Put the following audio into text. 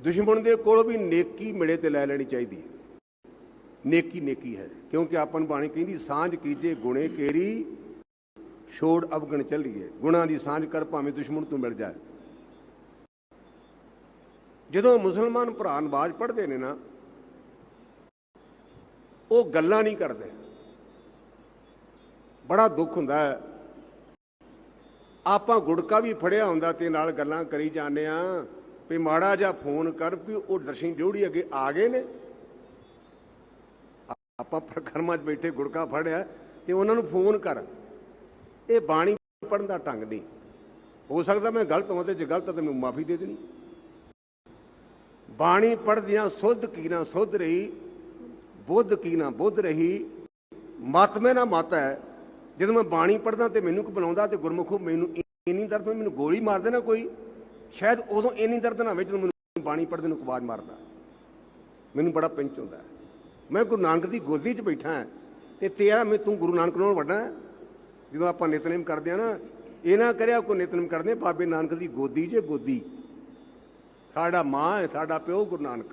ਦੁਸ਼ਮਣ ਦੇ ਕੋਲ ਵੀ ਨੇਕੀ ਮਿਲੇ ਤੇ ਲੈ ਲੈਣੀ ਚਾਹੀਦੀ ਹੈ। ਨੇਕੀ ਨੇਕੀ ਹੈ, ਕਿਉਂਕਿ ਆਪਾਂ ਨੂੰ ਬਾਣੀ ਕਹਿੰਦੀ, ਸਾਂਝ ਕੀਜੇ ਗੁਣੇ ਕੇਰੀ, ਛੋੜ ਅਵਗਣ ਚੱਲੀਏ ਗੁਣਾ ਦੀ ਸਾਂਝ ਕਰ ਭਾਵੇਂ ਦੁਸ਼ਮਣ ਤੋਂ ਮਿਲ ਜਾਏ। ਜਦੋਂ ਮੁਸਲਮਾਨ ਭਰਾ ਨਵਾਜ਼ ਪੜ੍ਹਦੇ ਨੇ ਨਾ, ਉਹ ਗੱਲਾਂ ਨਹੀਂ ਕਰਦੇ। ਬੜਾ ਦੁੱਖ ਹੁੰਦਾ ਹੈ। ਆਪਾਂ ਗੁੜਕਾ ਵੀ ਫੜਿਆ ਹੁੰਦਾ ਤੇ ਨਾਲ ਗੱਲਾਂ ਕਰੀ ਜਾਂਦੇ ਆ ਵੀ ਮਾੜਾ ਜਿਹਾ ਫੋਨ ਕਰ ਵੀ ਉਹ ਦਰਸ਼ਨ ਜੋੜੀ ਅੱਗੇ ਆ ਗਏ ਨੇ। ਆਪਾਂ ਪ੍ਰਕਰਮਾਂ 'ਚ ਬੈਠੇ ਗੁੜਕਾ ਫੜਿਆ ਤੇ ਉਹਨਾਂ ਨੂੰ ਫੋਨ ਕਰ। ਇਹ ਬਾਣੀ ਪੜਨ ਦਾ ਢੰਗ ਨਹੀਂ। ਹੋ ਸਕਦਾ ਮੈਂ ਗਲਤ ਹੋਵਾਂ ਤੇ ਜੇ ਗਲਤ ਤਾਂ ਮੈਨੂੰ ਮਾਫੀ ਦੇ ਦੇਣੀ। ਬਾਣੀ ਪੜਦਿਆਂ ਸੁੱਧ ਕੀ ਨਾ ਸੁੱਧ ਰਹੀ ਬੁੱਧ ਕੀ ਨਾ ਬੁੱਧ ਰਹੀ। ਮਤ ਮੇ ਨਾ ਮਤ ਹੈ। ਜਦੋਂ ਮੈਂ ਬਾਣੀ ਪੜਦਾ ਤੇ ਮੈਨੂੰ ਕੋ ਬੁਲਾਉਂਦਾ ਤੇ ਗੁਰਮੁਖੋ ਮੈਨੂੰ ਇੰਨੀ ਦਰਦ ਹੋਈ, ਮੈਨੂੰ ਗੋਲੀ ਮਾਰ ਦੇਣਾ ਕੋਈ। ਸ਼ਾਇਦ ਉਦੋਂ ਇੰਨੀ ਦਰਦ ਨਾ ਹੋਵੇ ਜਦੋਂ ਮੈਨੂੰ ਬਾਣੀ ਪੜਦੇ ਨੂੰ ਆਵਾਜ਼ ਮਾਰਦਾ। ਮੈਨੂੰ ਬੜਾ ਪਿੰਚ ਹੁੰਦਾ ਮੈਂ ਗੁਰੂ ਨਾਨਕ ਦੀ ਗੋਦੀ 'ਚ ਬੈਠਾ ਹਾਂ ਤੇ ਤੇਰਾ ਮੈਂ ਤੂੰ ਗੁਰੂ ਨਾਨਕ ਨਾਲੋਂ ਵੱਡਾ ਜਦੋਂ ਆਪਾਂ ਨਿਤਨੇਮ ਕਰਦੇ ਆ ਨਾ, ਇਹ ਨਾ ਕਰਿਆ ਕੋ ਨਿਤਨੇਮ ਕਰਦੇ, ਬਾਬੇ ਨਾਨਕ ਦੀ ਗੋਦੀ 'ਚ ਗੋਦੀ। ਸਾਡਾ ਮਾਂ ਹੈ, ਸਾਡਾ ਪਿਓ ਗੁਰੂ ਨਾਨਕ।